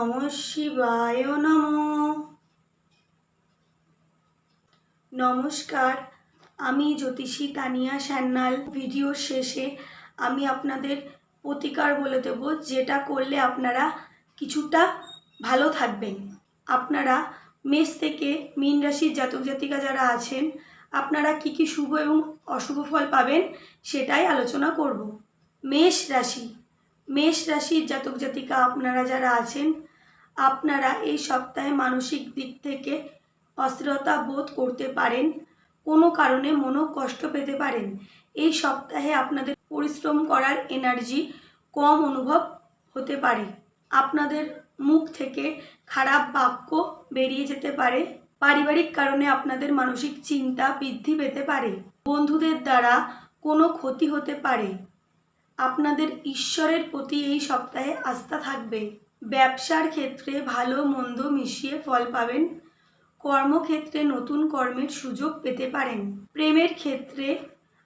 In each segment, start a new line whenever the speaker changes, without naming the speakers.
নম শিবায় নম। নমস্কার, আমি জ্যোতিষী তানিয়া সান্যাল। ভিডিওর শেষে আমি আপনাদের প্রতিকার বলে দেব, যেটা করলে আপনারা কিছুটা ভালো থাকবেন। আপনারা মেষ থেকে মীন রাশির জাতক জাতিকা যারা আছেন, আপনারা কি কি শুভ এবং অশুভ ফল পাবেন সেটাই আলোচনা করব। মেষ রাশি। মেষ রাশির জাতক জাতিকা আপনারা যারা আছেন আপনারা এই সপ্তাহে মানসিক দিক থেকে অস্থিরতা বোধ করতে পারেন, কোনো কারণে মনো কষ্ট পেতে পারেন। এই সপ্তাহে আপনাদের পরিশ্রম করার এনার্জি কম অনুভব হতে পারে। আপনাদের মুখ থেকে খারাপ বাক্য বেরিয়ে যেতে পারে। পারিবারিক কারণে আপনাদের মানসিক চিন্তা বৃদ্ধি পেতে পারে। বন্ধুদের দ্বারা কোনো ক্ষতি হতে পারে। আপনাদের ঈশ্বরের প্রতি এই সপ্তাহে আস্থা থাকবে। ব্যবসার ক্ষেত্রে ভালো মন্দ মিশিয়ে ফল পাবেন। কর্মক্ষেত্রে নতুন কর্মের সুযোগ পেতে পারেন। প্রেমের ক্ষেত্রে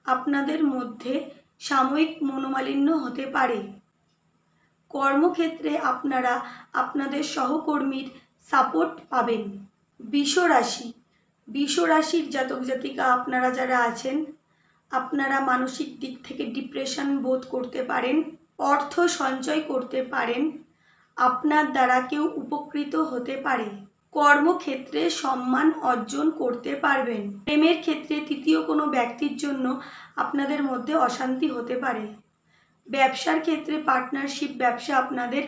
আপনাদের মধ্যে সাময়িক মনোমালিন্য হতে পারে। কর্মক্ষেত্রে আপনারা আপনাদের সহকর্মীর সাপোর্ট পাবেন। বিশ্বরাশি। বিশ্বরাশির জাতক জাতিকা আপনারা যারা আছেন, আপনারা মানসিক দিক থেকে ডিপ্রেশন বোধ করতে পারেন, অর্থ সঞ্চয় করতে পারেন আপনার দ্বারা কেউ উপকৃত হতে পারে। কর্মক্ষেত্রে সম্মান অর্জন করতে পারবেন। প্রেমের ক্ষেত্রে তৃতীয় কোনো ব্যক্তির জন্য আপনাদের মধ্যে অশান্তি হতে পারে। ব্যবসার ক্ষেত্রে পার্টনারশিপ ব্যবসা আপনাদের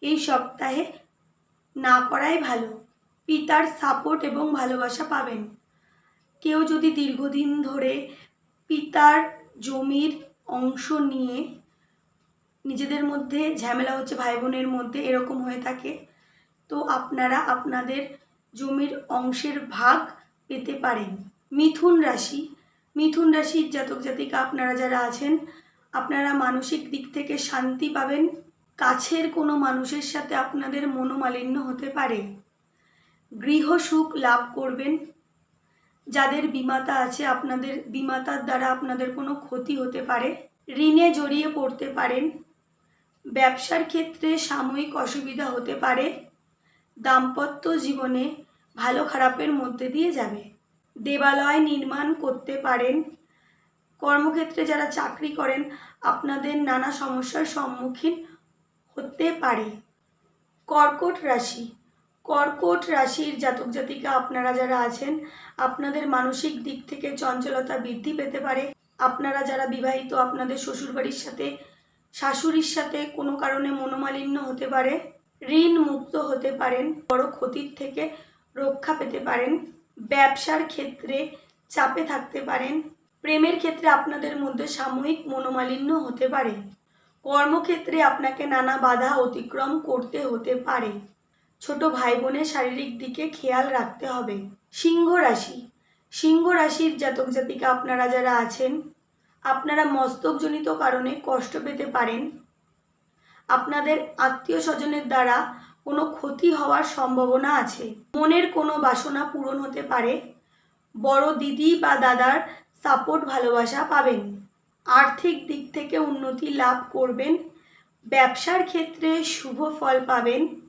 এই সপ্তাহে না করাই ভালো। পিতার সাপোর্ট এবং ভালোবাসা পাবেন। কেউ যদি দীর্ঘদিন ধরে পিতার জমির অংশ নিয়ে নিজেদের মধ্যে ঝামেলা হচ্ছে ভাই বোনের মধ্যে এরকম হয়ে থাকে। তো আপনারা আপনাদের জমির অংশের ভাগ পেতে পারেন। মিথুন রাশি, মিথুন রাশির জাতক জাতিকা আপনারা যারা আছেন, আপনারা মানসিক দিক থেকে শান্তি পাবেন। কাছের কোনো মানুষের সাথে আপনাদের মনোমালিন্য হতে পারে। গৃহ সুখ লাভ করবেন। যাদের বিমাতা আছে, আপনাদের বিমাতার দ্বারা আপনাদের কোনো ক্ষতি হতে পারে। ঋণে জড়িয়ে পড়তে পারেন। ব্যবসার ক্ষেত্রে সাময়িক অসুবিধা হতে পারে। দাম্পত্য জীবনে ভালো খারাপের মধ্যে দিয়ে যাবে। দেবালয় নির্মাণ করতে পারেন। কর্মক্ষেত্রে যারা চাকরি করেন, আপনাদের নানা সমস্যার সম্মুখীন হতে পারে। কর্কট রাশি। কর্কট রাশির জাতক জাতিকা আপনারা যারা আছেন, আপনাদের মানসিক দিক থেকে চঞ্চলতা বৃদ্ধি পেতে পারে। আপনারা যারা বিবাহিত, আপনাদের শ্বশুরবাড়ির সাথে শাশুড়ির সাথে কোনো কারণে মনোমালিন্য হতে পারে, ঋণ মুক্ত হতে পারেন, বড় ক্ষতির থেকে রক্ষা পেতে পারেন, ব্যবসার ক্ষেত্রে চাপে থাকতে পারেন, প্রেমের ক্ষেত্রে আপনাদের মধ্যে সাময়িক মনোমালিন্য হতে পারে, কর্মক্ষেত্রে আপনাকে নানা বাধা অতিক্রম করতে হতে পারে, ছোট ভাই বোনের শারীরিক দিকে খেয়াল রাখতে হবে। সিংহ রাশি, সিংহ রাশির জাতক জাতিকা আপনারা যারা আছেন আপনারা মস্তকজনিত কারণে কষ্ট পেতে পারেন। আপনাদের আত্মীয় স্বজনের দ্বারা কোনো ক্ষতি হওয়ার সম্ভাবনা আছে। মনের কোনো বাসনা পূরণ হতে পারে। বড় দিদি বা দাদার সাপোর্ট, ভালোবাসা পাবেন। আর্থিক দিক থেকে উন্নতি লাভ করবেন। ব্যবসার ক্ষেত্রে শুভ ফল পাবেন।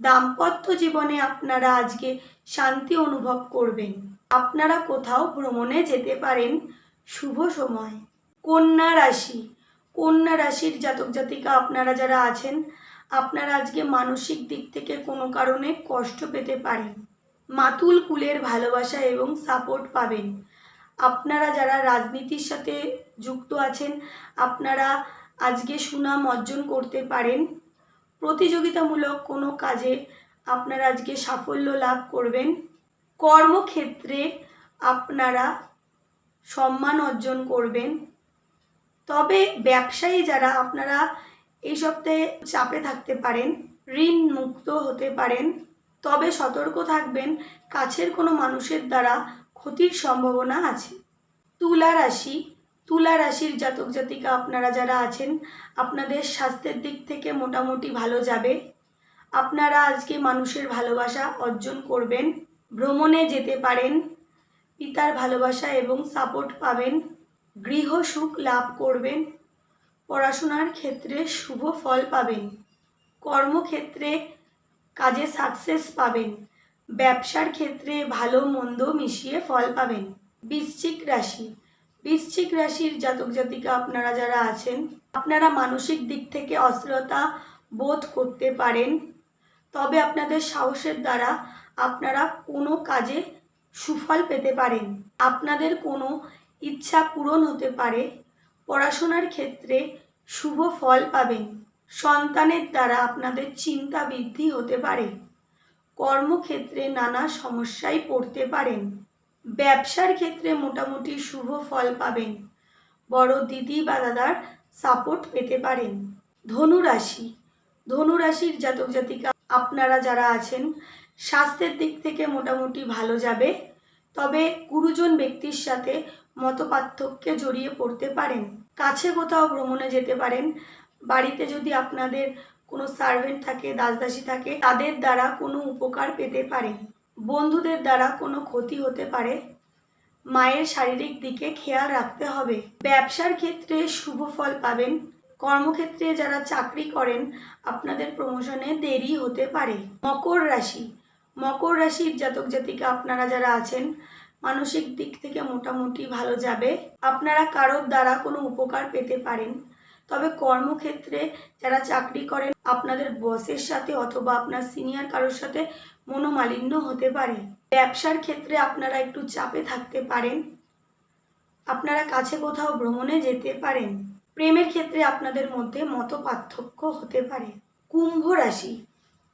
দাম্পত্য জীবনে আপনারা আজকে শান্তি অনুভব করবেন। আপনারা কোথাও ভ্রমণে যেতে পারেন। শুভ সময়। কন্যা রাশি। কন্যা রাশির জাতক জাতিকা আপনারা যারা আছেন, আপনারা আজকে মানসিক দিক থেকে কোনো কারণে কষ্ট পেতে পারেন। মাতুল কুলের ভালোবাসা এবং সাপোর্ট পাবেন। আপনারা যারা রাজনীতির সাথে যুক্ত আছেন, আপনারা আজকে সুনাম অর্জন করতে পারেন। প্রতিযোগিতামূলক কোনো কাজে আপনারা আজকে সাফল্য লাভ করবেন। কর্মক্ষেত্রে আপনারা সম্মান অর্জন করবেন। তবে ব্যবসায়ী যারা, আপনারা এই সপ্তাহে চাপে থাকতে পারেন ঋণ মুক্ত হতে পারেন। তবে সতর্ক থাকবেন, কাছের কোনো মানুষের দ্বারা ক্ষতির সম্ভাবনা আছে। তুলা রাশি, তুলা রাশির জাতক জাতিকা আপনারা যারা আছেন, আপনাদের স্বাস্থ্যের দিক থেকে মোটামুটি ভালো যাবে। আপনারা আজকে মানুষের ভালোবাসা অর্জন করবেন, ভ্রমণে যেতে পারেন। পিতার ভালোবাসা এবং সাপোর্ট পাবেন, গৃহ সুখ লাভ করবেন, পড়াশোনার ক্ষেত্রে শুভ ফল পাবেন, কর্মক্ষেত্রে কাজে সাকসেস পাবেন, ব্যবসার ক্ষেত্রে ভালো মন্দ মিশিয়ে ফল পাবেন। বৃশ্চিক রাশি, বৃশ্চিক রাশির জাতক জাতিকা আপনারা যারা আছেন, আপনারা মানসিক দিক থেকে অস্থিরতা বোধ করতে পারেন, তবে আপনাদের সাহসের দ্বারা আপনারা কোনো কাজে সুফল পেতে পারেন। আপনাদের কোনো ইচ্ছা পূরণ হতে পারে, পড়াশোনার ক্ষেত্রে শুভ ফল পাবেন। সন্তানের দ্বারা আপনাদের চিন্তা বৃদ্ধি হতে পারে। কর্মক্ষেত্রে নানা সমস্যায় পড়তে পারেন। ব্যবসার ক্ষেত্রে মোটামুটি শুভ ফল পাবেন। বড় দিদি বা দাদার সাপোর্ট পেতে পারেন। ধনুরাশি। ধনুরাশির জাতক জাতিকা, আপনারা যারা আছেন স্বাস্থ্যের দিক থেকে মোটামুটি ভালো যাবে, তবে গুরুজন ব্যক্তির সাথে মতপার্থক্যে জড়িয়ে পড়তে পারেন। কাছে কোথাও ভ্রমণে যেতে পারেন। বাড়িতে যদি আপনাদের কোনো সার্ভেন্ট থাকে, দাসদাসী থাকে, তাদের দ্বারা কোনো উপকার পেতে পারেন। বন্ধুদের দ্বারা কোনো ক্ষতি হতে পারে। মায়ের শারীরিক দিকে খেয়াল রাখতে হবে। ব্যবসার ক্ষেত্রে শুভ ফল পাবেন। কর্মক্ষেত্রে যারা চাকরি করেন, আপনাদের প্রমোশনে দেরি হতে পারে। মকর রাশি মকর রাশির জাতক জাতিকা আপনারা যারা আছেন, মানসিক দিক থেকে মোটামুটি ভালো যাবে। আপনারা কারোর দ্বারা কোনো উপকার পেতে পারেন। তবে কর্মক্ষেত্রে যারা চাকরি করেন, আপনাদের বসের সাথে অথবা আপনার সিনিয়র কারোর সাথে মনোমালিন্য হতে পারে। ব্যবসার ক্ষেত্রে আপনারা একটু চাপে থাকতে পারেন। আপনারা কাছে কোথাও ভ্রমণে যেতে পারেন। প্রেমের ক্ষেত্রে আপনাদের মধ্যে মত পার্থক্য হতে পারে। কুম্ভ রাশি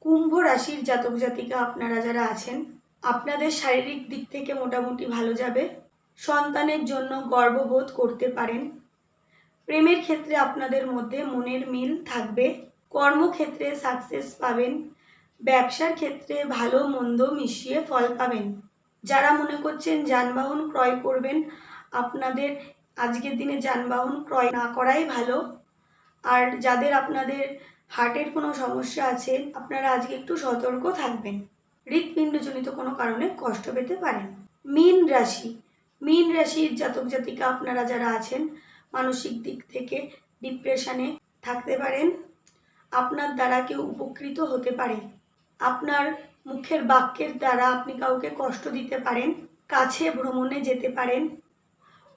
কুম্ভ রাশির জাতক জাতিকা আপনারা যারা আছেন, আপনাদের শারীরিক দিক থেকে মোটামুটি ভালো যাবে, সন্তানের জন্য গর্ববোধ করতে পারেন। প্রেমের ক্ষেত্রে আপনাদের মধ্যে মনের মিল থাকবে, কর্মক্ষেত্রে সাকসেস পাবেন, ব্যবসার ক্ষেত্রে ভালো মন্দ মিশিয়ে ফল পাবেন। যারা মনে করছেন যানবাহন ক্রয় করবেন, আপনাদের আজকের দিনে যানবাহন ক্রয় না করাই ভালো। আর যাদের আপনাদের হার্টের কোনো সমস্যা আছে, আপনারা আজকে একটু সতর্ক থাকবেন। হৃৎপিণ্ডজনিত কোনো কারণে কষ্ট পেতে পারেন। মীন রাশি। মীন রাশির জাতক জাতিকা আপনারা যারা আছেন, মানসিক দিক থেকে ডিপ্রেশনে থাকতে পারেন। আপনার দ্বারা কেউ উপকৃত হতে পারে। আপনার মুখের বাক্যের দ্বারা আপনি কাউকে কষ্ট দিতে পারেন, কাছে ভ্রমণে যেতে পারেন।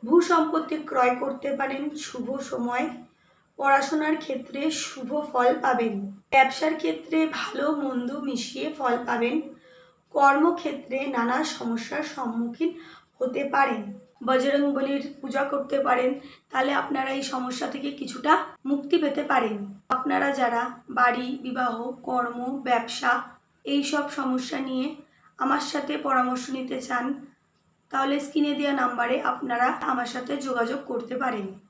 ভূ সম্পত্তি ক্রয় করতে পারেন, শুভ সময়। পড়াশোনার ক্ষেত্রে শুভ ফল পাবেন। ব্যবসার ক্ষেত্রে ভালো মন্দ মিশিয়ে ফল পাবেন। কর্মক্ষেত্রে নানা সমস্যার সম্মুখীন হতে পারেন। বজরং পূজা করতে পারেন। তাহলে আপনারা এই সমস্যা থেকে কিছুটা মুক্তি পেতে পারেন। আপনারা যারা বাড়ি, বিবাহ, কর্ম, ব্যবসা এই সব সমস্যা নিয়ে আমার সাথে পরামর্শ নিতে চান, তাহলে স্ক্রিনে দেওয়া নাম্বারে আপনারা আমার সাথে যোগাযোগ করতে পারেন।